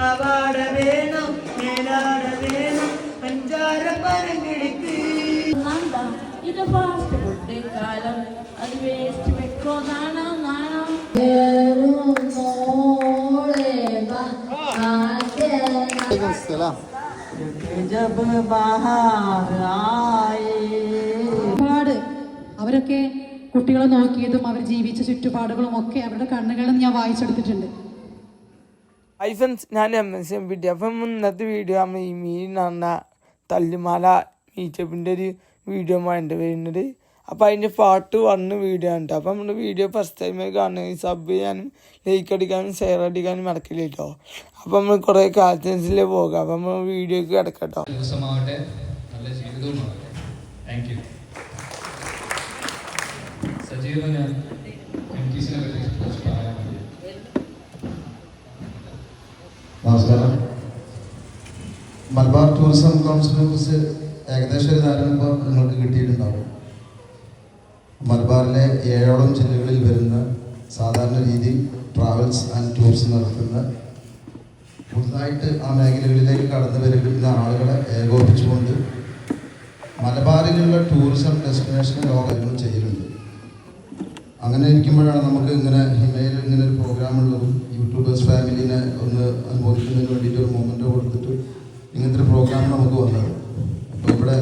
പാവാട വേണം മേലാട വേണം പഞ്ചാര പരങ്കിടിക്ക് നന്ദ ഇത് ഫാസ്റ്റ് ഫുഡ് കാലം. അത് വേസ്റ്റ് വെക്കോ നാണം നാണം? ജബ് ബഹാർ ആയേ ഒരുപാട് അവരൊക്കെ കുട്ടികളെ നോക്കിയതും അവർ ജീവിച്ച ചുറ്റുപാടുകളും ഒക്കെ അവരുടെ കണ്ണുകളിൽ ഞാൻ വായിച്ചെടുത്തിട്ടുണ്ട്. ഫ്രണ്ട്സ് ഞാൻ M S M P T അപ്പം ഇന്നത്തെ വീഡിയോ നമ്മൾ ഈ മീൻ പറഞ്ഞ തല്ലുമാല മീറ്റപ്പിന്റെ ഒരു വീഡിയോ വേണ്ട വരുന്നത്. അപ്പോൾ അതിന്റെ പാർട്ട് വണ്ണ് വീഡിയോ ഉണ്ട് അപ്പം നമ്മുടെ വീഡിയോ ഫസ്റ്റ് ടൈമായി കാണുകയും സബ് ചെയ്യാനും ലൈക്ക് അടിക്കാനും ഷെയർ അടിക്കാനും മറക്കില്ല കേട്ടോ അപ്പം നമ്മൾ കുറേ കാൽച്ചൻസിലേ പോകാം. അപ്പം നമ്മൾ വീഡിയോക്ക് കിടക്കട്ടോ. ദിവസമാവട്ടെ നല്ല ജീവിതവുമാവട്ടെ സജീവ ഞാൻ ടി കുറച്ച് പറയാൻ വേണ്ടി നമസ്കാരം. മലബാർ ടൂറിസം കൗൺസിലിനെ കുറിച്ച് ഏകദേശം ഒരു ധാരണ ഇപ്പോൾ നിങ്ങൾക്ക് കിട്ടിയിട്ടുണ്ടാവും. മലബാറിലെ ഏഴോളം ജില്ലകളിൽ വരുന്ന സാധാരണ രീതിയിൽ ട്രാവൽസ് ആൻഡ് ടൂർസ് നടത്തുന്ന പുതുതായിട്ട് ആ മേഖലകളിലേക്ക് കടന്നു വരുന്ന ആളുകളെ ഏകോപിച്ചുകൊണ്ട് മലബാറിലുള്ള ടൂറിസം ഡെസ്റ്റിനേഷൻ ലോകങ്ങൾ ചെയ്യുന്നുണ്ട്. അങ്ങനെ ഇരിക്കുമ്പോഴാണ് നമുക്ക് ഇങ്ങനെ ഹിമയിൽ ഇങ്ങനെ ഒരു പ്രോഗ്രാം ഉള്ളതും യൂട്യൂബേഴ്സ് ഫാമിലിനെ ഒന്ന് അനുമോദിക്കുന്നതിന് വേണ്ടിയിട്ട് ഒരു മൊമെന്റ് കൊടുത്തിട്ട് ഇങ്ങനത്തെ ഒരു പ്രോഗ്രാം നമുക്ക് വന്നത്. അപ്പോൾ ഇവിടെ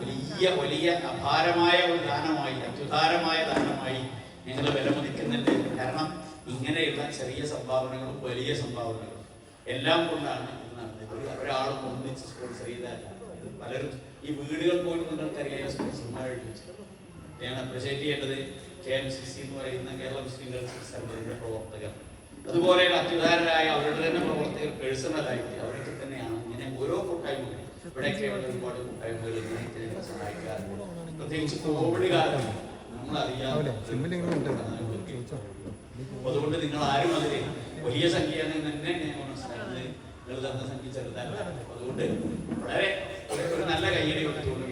വലിയ വലിയ അപാരമായ ഒരു ദാനമായി അത്യുദാരമായ ദാനമായി ഞങ്ങൾ വിലമതിക്കുന്നുണ്ട്. കാരണം ഇങ്ങനെയുള്ള ചെറിയ സംഭാവനകളും വലിയ സംഭാവനകളും എല്ലാം കൊണ്ടാണ് ഇത് നടന്നത്. ഒരു ഒരാളും ഒന്നിച്ച് സ്പോൺസർ ചെയ്താൽ ഇത് പലരും ഈ വീടുകൾ പോലും നിങ്ങൾക്കറിയാം വെച്ചത് ഞാൻ അപ്രിഷിയേറ്റ് ചെയ്യേണ്ടത് കെ എം സി സി എന്ന് പറയുന്ന കേരള മുസ്ലിം ഗേൾസ് സെന്ററിന്റെ പ്രവർത്തകർ. അതുപോലെ അത്യുദാരരായ അവരുടെ തന്നെ പ്രവർത്തകർ പേഴ്സണലായിട്ട് അവരൊക്കെ തന്നെയാണ് ഇങ്ങനെ ഓരോ കൂട്ടായ്മകളും ഇവിടെയൊക്കെ ഉള്ള ഒരുപാട് കൂട്ടായ്മകൾ ഇങ്ങനത്തെ ഞങ്ങളെ സഹായിക്കാറുണ്ട്. പ്രത്യേകിച്ച് കോവിഡ് കാലം നമ്മൾ അറിയാതെ അതുകൊണ്ട് നിങ്ങൾ ആരും അതിൽ വലിയ സംഖ്യയാണ് തന്നെ ഞാൻ മനസ്സിലാക്കുന്നത് നിങ്ങൾ തന്ന സംഖ്യ ചെറുതല്ല. അതുകൊണ്ട് വളരെ ഒരു നല്ല കയ്യടി കൊടുത്തുകൊണ്ട്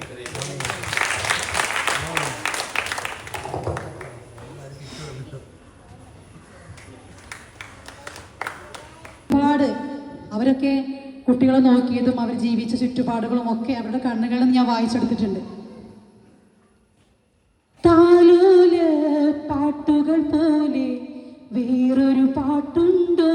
ഒരുപാട് അവരൊക്കെ കുട്ടികളെ നോക്കിയതും അവർ ജീവിച്ച ചുറ്റുപാടുകളും ഒക്കെ അവരുടെ കണ്ണുകളിൽ ഞാൻ വായിച്ചെടുത്തിട്ടുണ്ട്. താലോല പാട്ടുകൾ പോലെ വേറൊരു പാട്ടുണ്ടോ?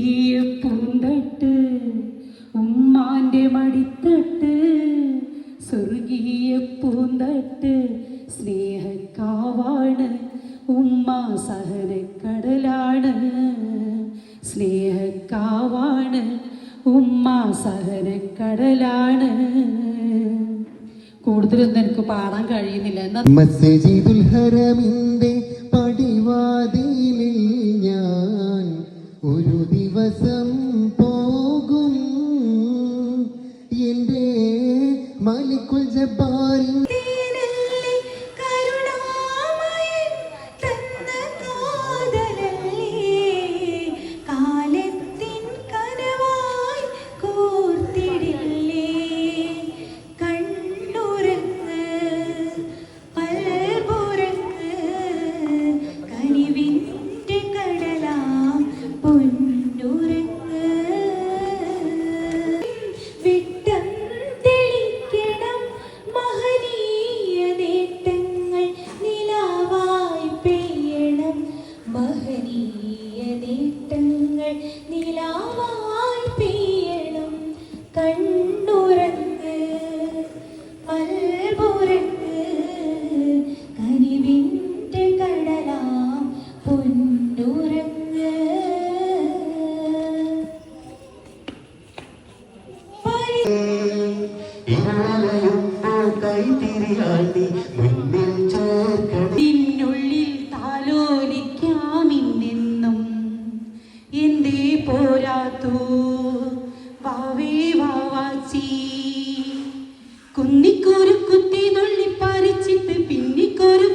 സ്വർഗീയ പൂന്തട്ട് ഉമ്മാന്റെ മടിത്തട്ട് സ്വർഗീയ പൂന്തട്ട് സ്നേഹക്കാവാണ് ഉമ്മ സഹനക്കടലാണ്. സ്നേഹക്കാവാണ് ഉമ്മ സഹനക്കടലാണ്. കൂടുതലൊന്നും എനിക്ക് പാടാൻ കഴിയുന്നില്ല. മസ്ജിദുൽ ദിവസം പോകും. എന്റെ മലിക്കുൽ ജബ്ബാറിൻ में पिन्नी कर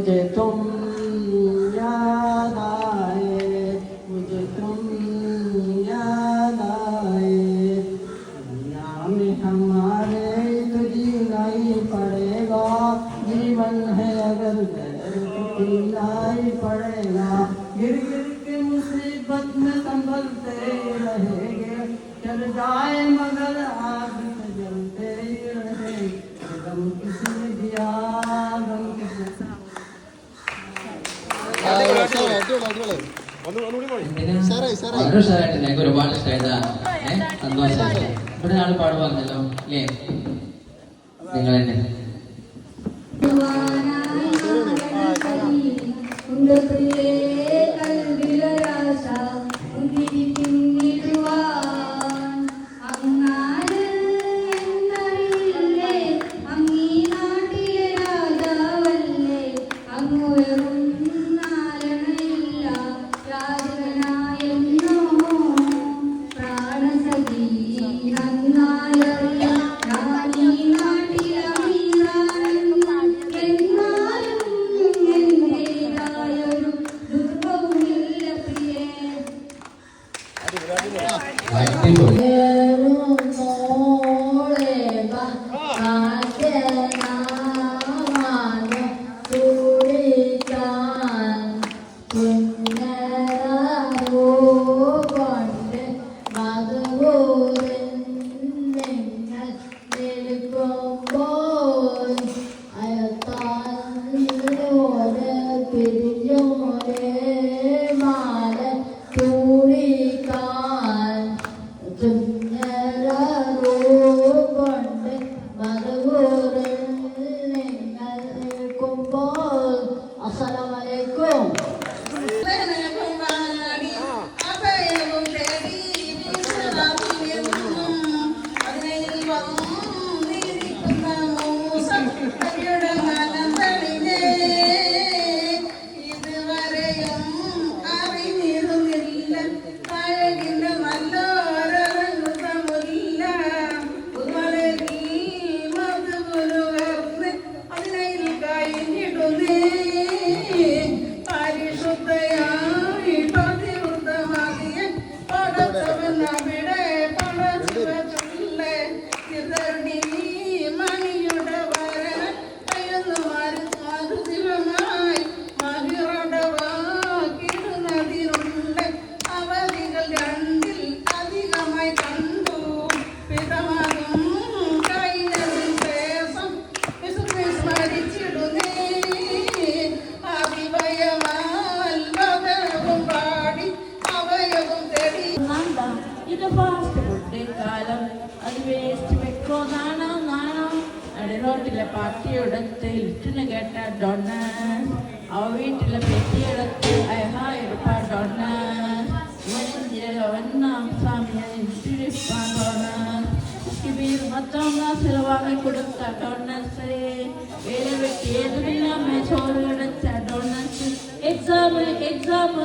मुझे तुम याद आए, मुझे तुम याद आए। दुनिया में हमारे तो जीना ही पड़ेगा, जीवन है अगर तो पीना ही पड़ेगा। गिर गिर के मुसीबत में संभलते रहेंगे, चल जाए मगर വളരെ ഉഷാറായിട്ട് ഞങ്ങൾക്ക് ഒരുപാട് ഇഷ്ടമായതാ. ഏഹ് സന്തോഷമായി ഇവിടെ ആൾ പാട് പറഞ്ഞല്ലോ അല്ലേ? നിങ്ങൾ തന്നെ. ഉണ്ടോ மற்றவங்க செலவாக கொடுத்த அட்டோனன்ஸ் வேலை வெட்டி எதுவும் இல்லாமல் சோறு கிடைச்ச அட்டோனன்ஸ் எக்ஸாம் எக்ஸாம்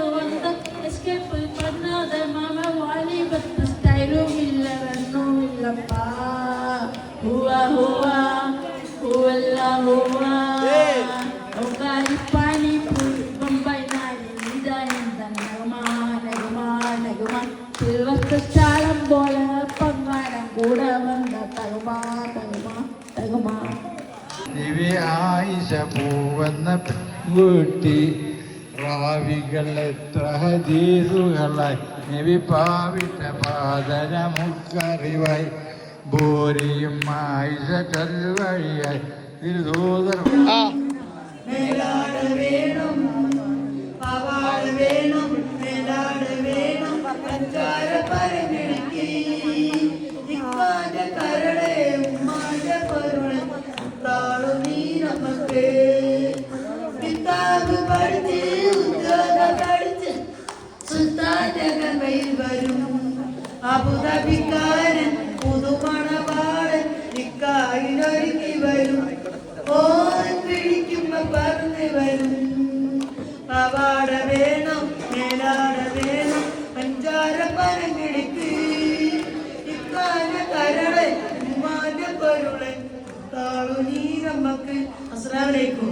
പെൺകുട്ടി റാവികൾ എത്ര ഹദീസുകളായി. നിവിപാവിട്ട പാദനമുക്കറിവായി ബോരിയും ആയിഷ ചൊൽവഴിയായി തിരുദൂതർ വേണം വേണം വേണം കരുണ താളു നീ നമുക്ക് കഥയിൽ വരും. അബുദാബിക്കാരൻ പുതുമണവാളൻ ഇക്കായിലൊരുക്കി വരും. ഓൻ പിടിക്കുമ്പോ പറന്ന് വരും. പവാട വേണം മേലാട വേണം പഞ്ചാര പനങ്കിടിക്ക് ഇക്കാന കരളെ ഉമ്മാന്റെ പൊരുളൻ താളു നീ നമ്മക്ക് അസ്സലാമലൈക്കും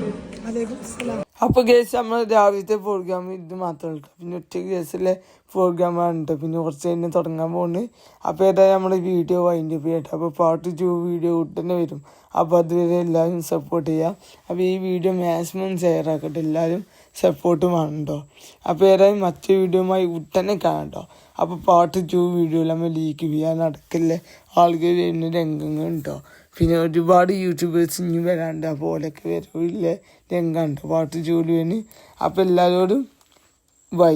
അപ്പൊ കേസ് നമ്മൾ രാവിലത്തെ പ്രോഗ്രാം ഇത് മാത്രമേ ഉള്ളൂ പിന്നെ ഉച്ചയ്ക്ക് കേസിലെ പ്രോഗ്രാം കേട്ടോ. പിന്നെ കുറച്ച് കഴിഞ്ഞ് തുടങ്ങാൻ പോകുന്നത് അപ്പോൾ ഏതായാലും നമ്മുടെ വീഡിയോ വൈൻഡ് അപ്പ് ചെയ്യട്ടെ അപ്പോൾ പാർട്ട് ടു വീഡിയോ ഉടനെ വരും. അപ്പോൾ അതുവരെ എല്ലാവരും സപ്പോർട്ട് ചെയ്യുക അപ്പോൾ ഈ വീഡിയോ മാക്സിമം ഷെയർ ആക്കട്ടെ. എല്ലാവരും സപ്പോർട്ട് വേണം കേട്ടോ. അപ്പോൾ ഏതായാലും മറ്റു വീഡിയോമായി ഉടനെ കാണാം കേട്ടോ. അപ്പോൾ പാർട്ട് ടു വീഡിയോ നമ്മൾ ലീക്ക് ചെയ്യാൻ നടക്കില്ല? ആളുകൾ വരുന്ന രംഗങ്ങൾ ഉണ്ടോ? പിന്നെ ഒരുപാട് യൂട്യൂബേഴ്സ് ഇനി വരാണ്ട്. അപ്പോൾ ഓലൊക്കെ വരില്ലേ രംഗമുണ്ട് പാട്ട് ജോലി അപ്പോൾ എല്ലാവരോടും ബൈ.